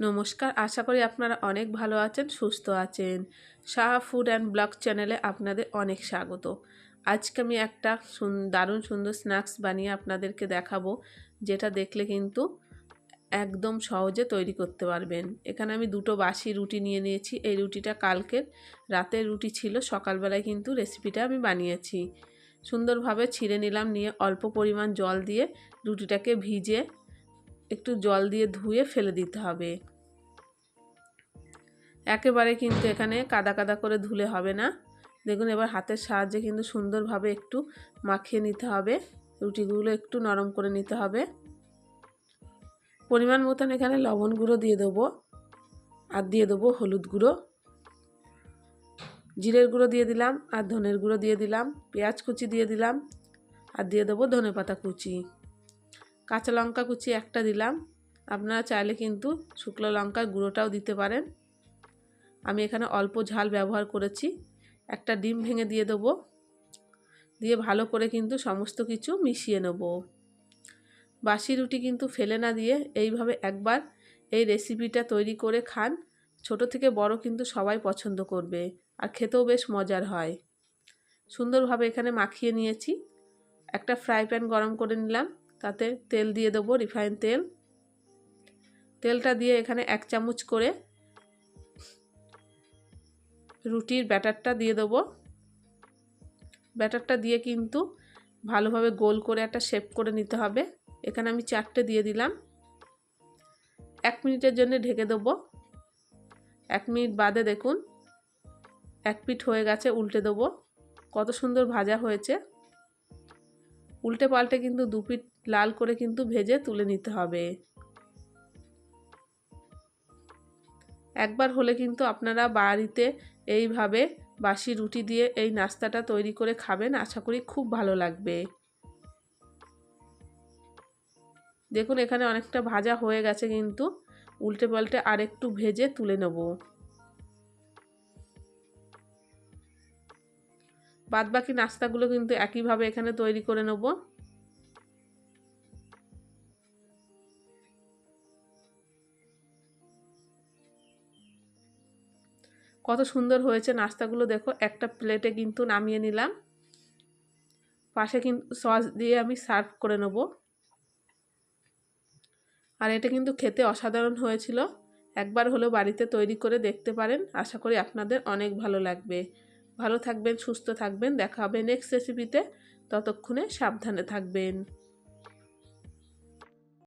নমস্কার, আশা করি আপনারা অনেক ভালো আছেন, সুস্থ আছেন। শাহ ফুড অ্যান্ড ব্লগ চ্যানেলে আপনাদের অনেক স্বাগত। আজকে আমি একটা সুন- দারুণ সুন্দর স্ন্যাক্স বানিয়ে আপনাদেরকে দেখাবো, যেটা দেখলে কিন্তু একদম সহজে তৈরি করতে পারবেন। এখানে আমি দুটো বাসি রুটি নিয়ে নিয়েছি। এই রুটিটা কালকের, রাতের রুটি ছিল, সকালবেলায় কিন্তু রেসিপিটা আমি বানিয়েছি। সুন্দরভাবে ছিঁড়ে নিলাম, নিয়ে অল্প পরিমাণ জল দিয়ে রুটিটাকে ভিজে একটু জল দিয়ে ধুয়ে ফেলে দিতে হবে। একেবারে কিন্তু এখানে কাদা কাদা করে ধুলে হবে না। দেখুন এবার হাতের সাহায্যে কিন্তু সুন্দরভাবে একটু মাখিয়ে নিতে হবে। রুটিগুলো একটু নরম করে নিতে হবে। পরিমাণ মতন এখানে লবণ গুঁড়ো দিয়ে দেবো আর দিয়ে দেবো হলুদ গুঁড়ো। জিরের গুঁড়ো দিয়ে দিলাম আর ধনের গুঁড়ো দিয়ে দিলাম। পেঁয়াজ কুচি দিয়ে দিলাম আর দিয়ে দেবো ধনে পাতা কুচি। কাঁচা লঙ্কা কুচি একটা দিলাম। আপনারা চাইলে কিন্তু শুকনো লঙ্কার গুঁড়োটাও দিতে পারেন। আমি এখানে অল্প ঝাল ব্যবহার করেছি। একটা ডিম ভেঙে দিয়ে দেবো। দিয়ে ভালো করে কিন্তু সমস্ত কিছু মিশিয়ে নেব। বাসি রুটি কিন্তু ফেলে না দিয়ে এইভাবে একবার এই রেসিপিটা তৈরি করে খান। ছোট থেকে বড় কিন্তু সবাই পছন্দ করবে আর খেতেও বেশ মজার হয়। সুন্দরভাবে এখানে মাখিয়ে নিয়েছি। একটা ফ্রাই প্যান গরম করে নিলাম। তাতে তেল দিয়ে দেবো রিফাইন তেল। তেলটা দিয়ে এখানে এক চামচ করে রুটির ব্যাটারটা দিয়ে দেবো। ব্যাটারটা দিয়ে কিন্তু ভালোভাবে গোল করে একটা শেপ করে নিতে হবে। এখানে আমি চারটে দিয়ে দিলাম। এক মিনিটের জন্য ঢেকে দেবো। এক মিনিট বাদে দেখুন, এক পিঠ হয়ে গেছে, উল্টে দেবো। কত সুন্দর ভাজা হয়েছে। উল্টে পাল্টে কিন্তু দু পিঠ লাল করে কিন্তু ভেজে তুলে নিতে হবে। একবার হলে কিন্তু আপনারা বাড়িতে এইভাবে বাসি রুটি দিয়ে এই নাস্তাটা তৈরি করে খাবেন, আশা করি খুব ভালো লাগবে। দেখুন, এখানে অনেকটা ভাজা হয়ে গেছে কিন্তু, উল্টে পাল্টে আর একটু ভেজে তুলে নেব। বাদ বাকি নাস্তাগুলো কিন্তু একইভাবে এখানে তৈরি করে নেব। কত সুন্দর হয়েছে নাস্তাগুলো। দেখো, একটা প্লেটে কিন্তু নামিয়ে নিলাম। পাশে কিন্তু সস দিয়ে আমি সার্ভ করে নেব। আর এটা কিন্তু খেতে অসাধারণ হয়েছিল। একবার হলেও বাড়িতে তৈরি করে দেখতে পারেন। আশা করি আপনাদের অনেক ভালো লাগবে। ভালো থাকবেন, সুস্থ থাকবেন। দেখা হবে নেক্সট রেসিপিতে ততক্ষণে সাবধানে থাকবেন।